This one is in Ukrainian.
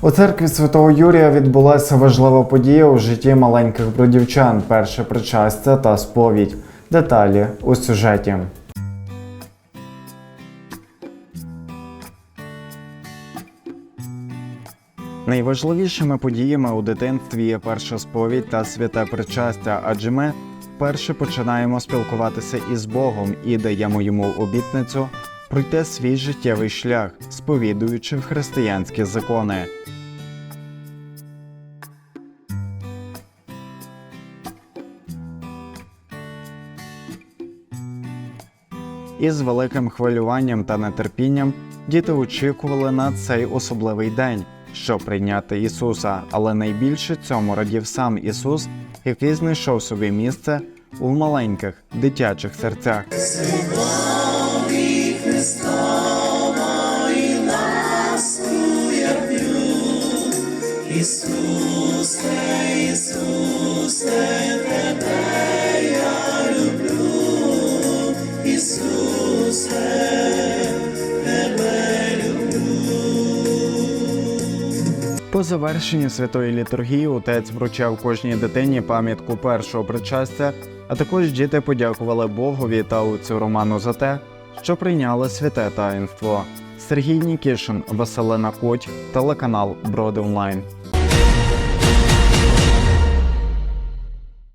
У церкві святого Юрія відбулася важлива подія у житті маленьких бродівчан, перше причастя та сповідь. Деталі у сюжеті. Найважливішими подіями у дитинстві є перша сповідь та святе причастя, адже ми вперше починаємо спілкуватися із Богом і даємо йому обітницю пройти свій життєвий шлях, сповідуючи християнські закони. Із великим хвилюванням та нетерпінням діти очікували на цей особливий день, щоб прийняти Ісуса, але найбільше цьому радів сам Ісус, який знайшов собі місце у маленьких дитячих серцях. По завершенні святої літургії отець вручав кожній дитині пам'ятку першого причастя, а також діти подякували Богові та отцю Роману за те, що прийняли святе таїнство. Сергій Нікішин, Василина Коть, телеканал Броди Онлайн.